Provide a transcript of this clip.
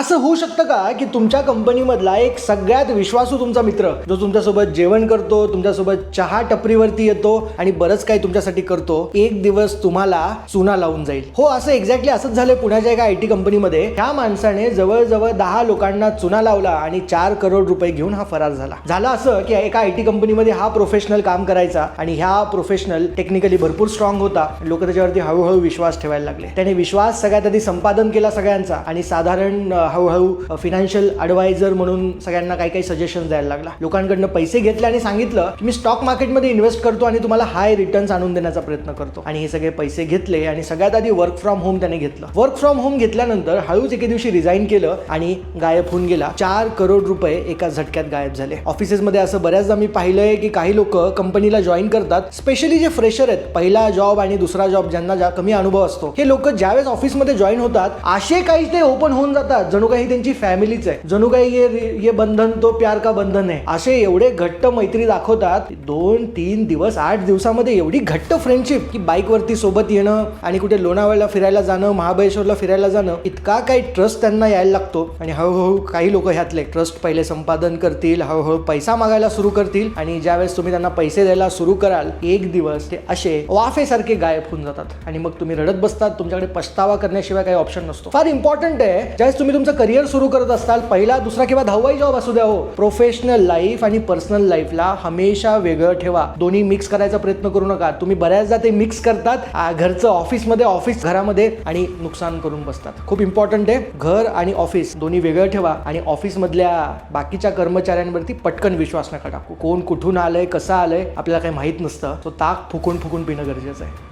असं होऊ शकतं का की तुमच्या कंपनीमधला एक सगळ्यात विश्वासू तुमचा मित्र जो तुमच्यासोबत जेवण करतो तुमच्यासोबत चहा टपरीवरती येतो आणि बरंच काही तुमच्यासाठी करतो एक दिवस तुम्हाला चुना लावून जाईल. हो असं एक्झॅक्टली असंच झालं पुण्याच्या एका आय टी कंपनीमध्ये. ह्या माणसाने जवळजवळ दहा लोकांना चुना लावला आणि चार करोड रुपये घेऊन हा फरार झाला. झालं असं की एका आय टी कंपनीमध्ये हा प्रोफेशनल काम करायचा आणि ह्या प्रोफेशनल टेक्निकली भरपूर स्ट्रॉंग होता. लोक त्याच्यावरती हळूहळू विश्वास ठेवायला लागले. त्याने विश्वास सगळ्यात आधी संपादन केला सगळ्यांचा आणि साधारण हळूहळू फिनान्शियल ॲडवायझर म्हणून सगळ्यांना काही काही सजेशन द्यायला लागला. लोकांकडनं पैसे घेतले आणि सांगितलं की मी स्टॉक मार्केटमध्ये इन्व्हेस्ट करतो आणि तुम्हाला हाय रिटर्न्स आणून देण्याचा प्रयत्न करतो. आणि हे सगळे पैसे घेतले आणि सगळ्यात आधी वर्क फ्रॉम होम त्याने घेतलं. वर्क फ्रॉम होम घेतल्यानंतर हळूच एके दिवशी रिझाईन केलं आणि गायब होऊन गेला. चार करोड रुपये एका झटक्यात गायब झाले. ऑफिसेसमध्ये असं बऱ्याचदा मी पाहिलंय की काही लोक कंपनीला जॉईन करतात स्पेशली जे फ्रेशर आहेत पहिला जॉब आणि दुसरा जॉब ज्यांना ज्या कमी अनुभव असतो हे लोक ज्यावेळेस ऑफिसमध्ये जॉईन होतात असे काही ते ओपन होऊन जातात जणू काही त्यांची फॅमिलीच आहे. जणू काही ये ये बंधन तो प्यार का बंधन आहे. असे एवढे घट्ट मैत्री दाखवतात दोन तीन दिवस आठ दिवसामध्ये एवढी घट्ट फ्रेंडशिप की बाईकवरती सोबत येणं आणि कुठे लोणावळ्याला फिरायला जाणं महाबळेश्वरला फिरायला जाणं इतका काही ट्रस्ट त्यांना यायला लागतो. आणि हळूहळू काही लोक ह्यातले ट्रस्ट पहिले संपादन करतील हळूहळू पैसा मागायला सुरू करतील आणि ज्यावेळेस तुम्ही त्यांना पैसे द्यायला सुरू कराल एक दिवस ते असे वाफेसारखे गायब होऊन जातात. आणि मग तुम्ही रडत बसतात तुमच्याकडे पछतावा करण्याशिवाय काही ऑप्शन नसतो. फार इम्पॉर्टंट आहे ज्यावेळेस तुम्ही तुमचं करिअर सुरू करत असताल पहिला दुसरा किंवा दहावाही जॉब असू द्या हो. प्रोफेशनल लाईफ आणि पर्सनल लाईफला हमेशा वेगळं ठेवा. दोन्ही मिक्स करायचा प्रयत्न करू नका. तुम्ही बऱ्याचदा ते मिक्स करतात घरचं ऑफिसमध्ये ऑफिस घरामध्ये आणि नुकसान करून बसतात. खूप इम्पॉर्टंट आहे. घर आणि ऑफिस दोन्ही वेगळं ठेवा आणि ऑफिसमधल्या बाकीच्या कर्मचाऱ्यांवरती पटकन विश्वास नका टाकू. कोण कुठून आलंय कसं आलंय आपल्याला काही माहीत नसतं. तो ताक फुकून फुकून पिणं गरजेचं आहे.